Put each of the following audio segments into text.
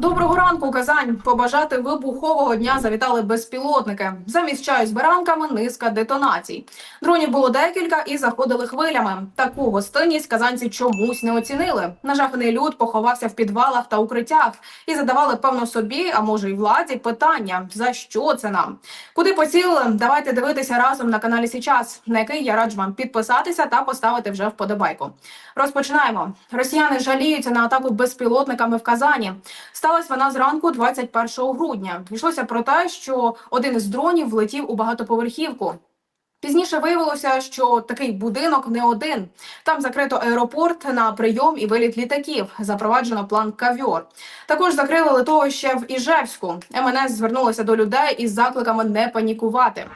Доброго ранку, Казань. Побажати вибухового дня завітали безпілотники. Замість чаю з баранками низка детонацій. Дронів було декілька і заходили хвилями. Таку гостинність казанці чомусь не оцінили. Нажаханий люд поховався в підвалах та укриттях і задавали певно собі, а може й владі, питання: за що це нам? Куди поцілили? Давайте дивитися разом на каналі Січас, на який я раджу вам підписатися та поставити вже вподобайку. Розпочинаємо. Росіяни жаліються на атаку безпілотниками в Казані. Сталася вона зранку 21 грудня. Йшлося про те, що один із дронів влетів у багатоповерхівку. Пізніше виявилося, що такий будинок не один. Там закрито аеропорт на прийом і виліт літаків. Запроваджено план кавьор. Також закрили литовище в Іжевську. МНС звернулося до людей із закликами не панікувати.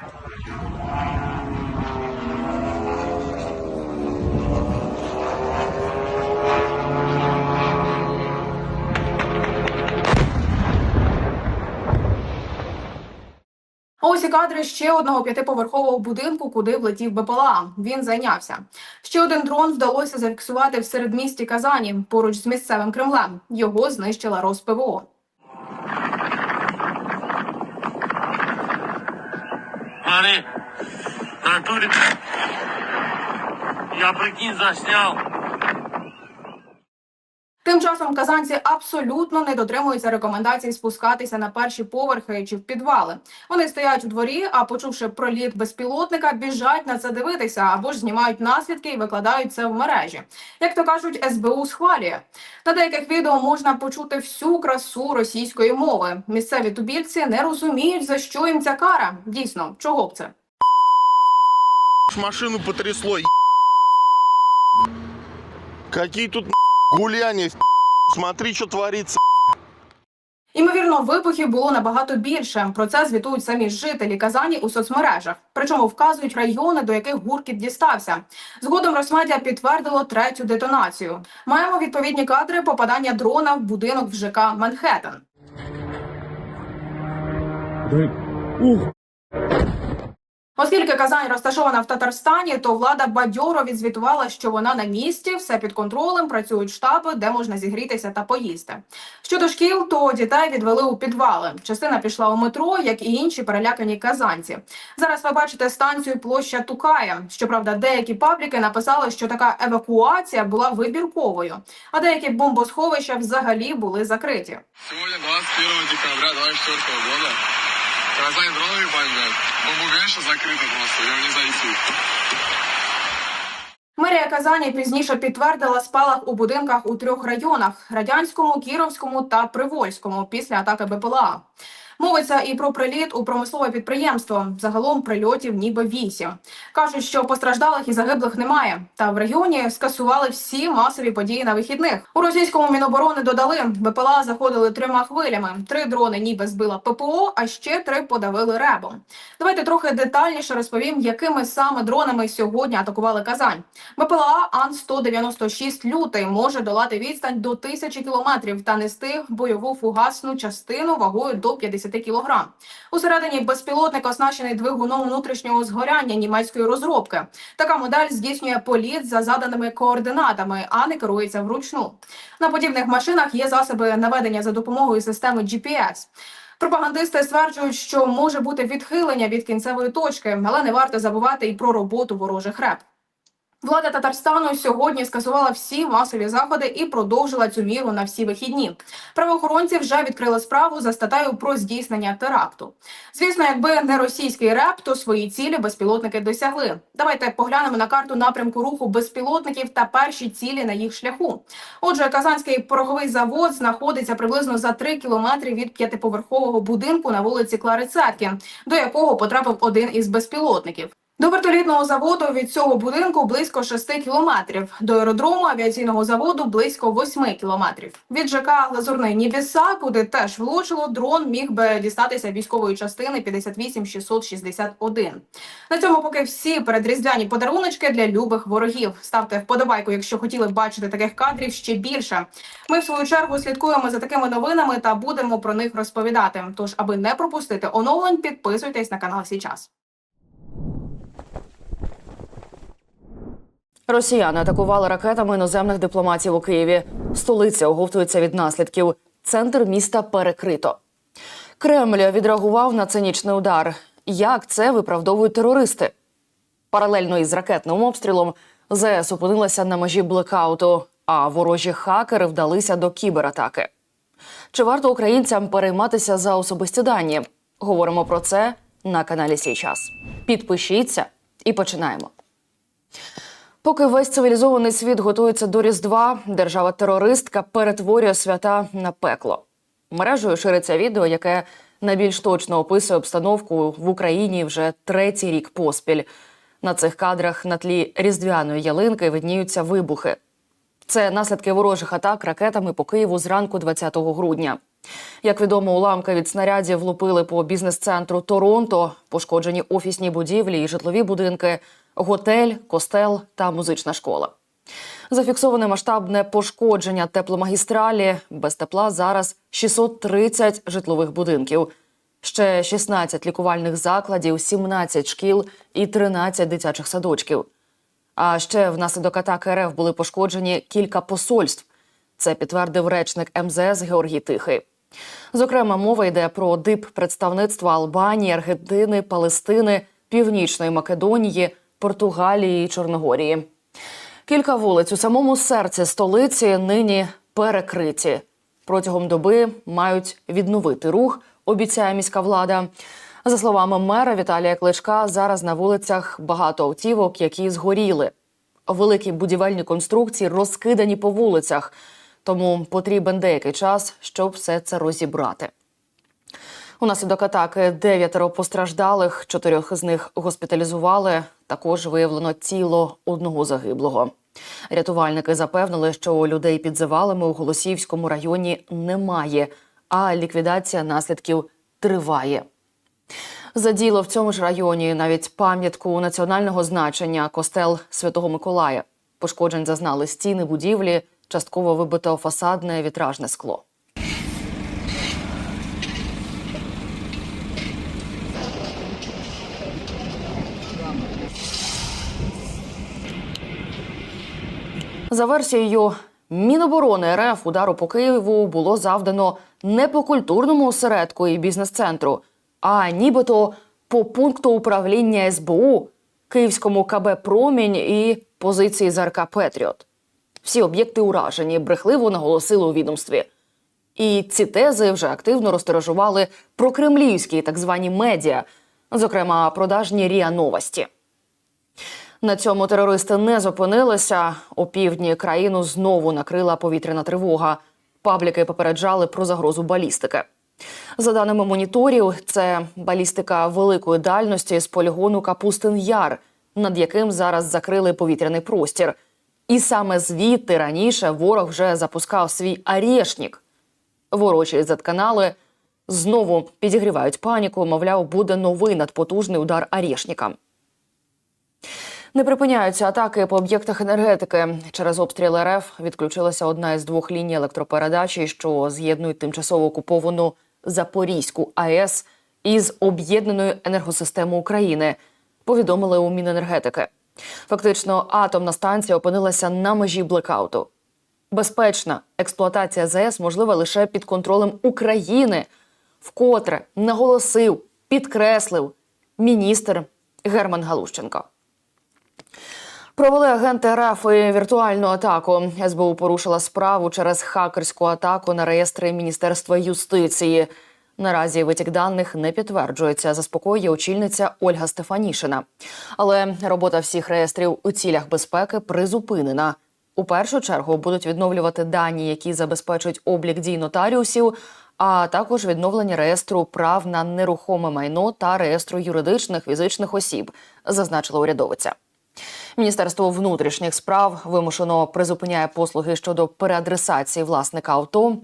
Ось кадри ще одного п'ятиповерхового будинку, куди влетів БПЛА. Він зайнявся. Ще один дрон вдалося зафіксувати в середмісті Казані поруч з місцевим Кремлем. Його знищила РосПВО. Смотри. Я прикинь заснял. Тим часом казанці абсолютно не дотримуються рекомендацій спускатися на перші поверхи чи в підвали. Вони стоять у дворі, а почувши проліт безпілотника, біжать на це дивитися або ж знімають наслідки і викладають це в мережі. Як то кажуть, СБУ схвалює. На деяких відео можна почути всю красу російської мови. Місцеві тубільці не розуміють за що їм ця кара. Дійсно, чого б це? Машину потрясло. Какие тут гуляния. Смотри, что творится. Імовірно, вибухів було набагато більше. Про це звітують самі жителі Казані у соцмережах. Причому вказують райони, до яких гуркіт дістався. Згодом Росмедіа підтвердило третю детонацію. Маємо відповідні кадри попадання дрона в будинок в ЖК Манхеттен. Оскільки Казань розташована в Татарстані, то влада бадьоро відзвітувала, що вона на місці, все під контролем, працюють штаби, де можна зігрітися та поїсти. Щодо шкіл, то дітей відвели у підвали. Частина пішла у метро, як і інші перелякані казанці. Зараз ви бачите станцію площа Тукая. Щоправда, деякі пабліки написали, що така евакуація була вибірковою, а деякі бомбосховища взагалі були закриті. Сегодня 21 декабря 24 года. Казань дроновый бомбят. Бомбоубежище закрыто просто, его не зайти. Мерія Казані пізніше підтвердила спалах у будинках у трьох районах: радянському, Кіровському та Привольському після атаки БПЛА. Мовиться і про приліт у промислове підприємство. Загалом прильотів ніби вісім. Кажуть, що постраждалих і загиблих немає. Та в регіоні скасували всі масові події на вихідних. У російському міноборони додали БПЛА заходили трьома хвилями. Три дрони ніби збила ППО, а ще три подавили ребом. Давайте трохи детальніше розповім, якими саме дронами сьогодні атакували Казань. БПЛА Ан-196 «Лютий» може долати відстань до тисячі кілометрів та нести бойову фугасну частину вагою до 50 кілограм. Усередині безпілотник оснащений двигуном внутрішнього згоряння німецької розробки. Така модель здійснює політ за заданими координатами, а не керується вручну. На подібних машинах є засоби наведення за допомогою системи GPS. Пропагандисти стверджують, що може бути відхилення від кінцевої точки, але не варто забувати і про роботу ворожих реп. Влада Татарстану сьогодні скасувала всі масові заходи і продовжила цю міру на всі вихідні. Правоохоронці вже відкрили справу за статтею про здійснення теракту. Звісно, якби не російський реп, то свої цілі безпілотники досягли. Давайте поглянемо на карту напрямку руху безпілотників та перші цілі на їх шляху. Отже, Казанський пороховий завод знаходиться приблизно за 3 кілометри від п'ятиповерхового будинку на вулиці Клари Цетки, до якого потрапив один із безпілотників. До вертолітного заводу від цього будинку близько 6 кілометрів. До аеродрому авіаційного заводу близько 8 кілометрів. Від ЖК Лазурний Нібіса, куди теж влучило, дрон міг би дістатися військової частини 58661. На цьому поки всі передріздвяні подаруночки для любих ворогів. Ставте вподобайку, якщо хотіли бачити таких кадрів ще більше. Ми в свою чергу слідкуємо за такими новинами та будемо про них розповідати. Тож, аби не пропустити оновлень, підписуйтесь на канал Січас. Росіяни атакували ракетами іноземних дипломатів у Києві. Столиця оговтується від наслідків. центр міста перекрито. Кремль відреагував на цинічний удар. Як це виправдовують терористи? Паралельно із ракетним обстрілом ЗС опинилася на межі блекауту, а ворожі хакери вдалися до кібератаки. Чи варто українцям перейматися за особисті дані? Говоримо про це на каналі Сій час. Підпишіться і починаємо. Поки весь цивілізований світ готується до Різдва, держава-терористка перетворює свята на пекло. Мережею шириться відео, яке найбільш точно описує обстановку в Україні вже третій рік поспіль. На цих кадрах на тлі різдвяної ялинки видніються вибухи. Це наслідки ворожих атак ракетами по Києву зранку 20 грудня. Як відомо, уламки від снарядів влупили по бізнес-центру Торонто, пошкоджені офісні будівлі і житлові будинки, готель, костел та музична школа. Зафіксоване масштабне пошкодження тепломагістралі. Без тепла зараз 630 житлових будинків. Ще 16 лікувальних закладів, 17 шкіл і 13 дитячих садочків. А ще внаслідок атаки РФ були пошкоджені кілька посольств. Це підтвердив речник МЗС Георгій Тихий. Зокрема, мова йде про дип представництва Албанії, Аргентини, Палестини, Північної Македонії, Португалії і Чорногорії. Кілька вулиць у самому серці столиці нині перекриті. Протягом доби мають відновити рух, обіцяє міська влада. За словами мера Віталія Кличка, зараз на вулицях багато автівок, які згоріли. Великі будівельні конструкції розкидані по вулицях, тому потрібен деякий час, щоб все це розібрати. Унаслідок атаки дев'ятеро постраждалих, чотирьох з них госпіталізували. Також виявлено тіло одного загиблого. Рятувальники запевнили, що людей під завалами у Голосіївському районі немає, а ліквідація наслідків триває. За діло в цьому ж районі навіть пам'ятку національного значення костел Святого Миколая. Пошкоджень зазнали стіни будівлі, частково вибито фасадне вітражне скло. За версією Міноборони РФ удару по Києву було завдано не по культурному осередку і бізнес-центру, а нібито по пункту управління СБУ, Київському КБ Промінь і позиції ЗРК Петріот. Всі об'єкти уражені, брехливо наголосили у відомстві. І ці тези вже активно розтиражували прокремлівські так звані медіа, зокрема продажні Ріа Новості. На цьому терористи не зупинилися. У півдні країну знову накрила повітряна тривога. Пабліки попереджали про загрозу балістики. За даними моніторів, це балістика великої дальності з полігону Капустин Яр, над яким зараз закрили повітряний простір. І саме звідти раніше ворог вже запускав свій «Арєшнік». Ворочі Z-канали знову підігрівають паніку. Мовляв, буде новий надпотужний удар «Арєшніка». Не припиняються атаки по об'єктах енергетики. Через обстріл РФ відключилася одна із двох ліній електропередачі, що з'єднують тимчасово окуповану Запорізьку АЕС із об'єднаною енергосистемою України. Повідомили у Міненергетики. Фактично, атомна станція опинилася на межі блекауту. Безпечна експлуатація ЗАЕС можлива лише під контролем України, вкотре наголосив, підкреслив міністр Герман Галущенко. Провели агенти РФ і віртуальну атаку. СБУ порушила справу через хакерську атаку на реєстри Міністерства юстиції. Наразі витік даних не підтверджується, заспокоює очільниця Ольга Стефанішина. Але робота всіх реєстрів у цілях безпеки призупинена. У першу чергу будуть відновлювати дані, які забезпечують облік дій нотаріусів, а також відновлення реєстру прав на нерухоме майно та реєстру юридичних фізичних осіб, зазначила урядовиця. Міністерство внутрішніх справ вимушено призупиняє послуги щодо переадресації власника авто.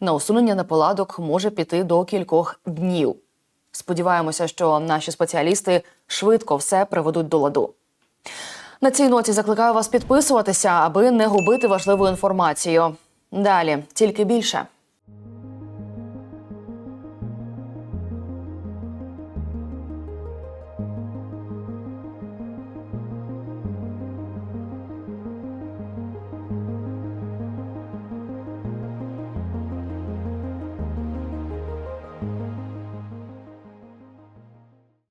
На усунення неполадок може піти до кількох днів. Сподіваємося, що наші спеціалісти швидко все приведуть до ладу. На цій ноті закликаю вас підписуватися, аби не губити важливу інформацію. Далі тільки більше.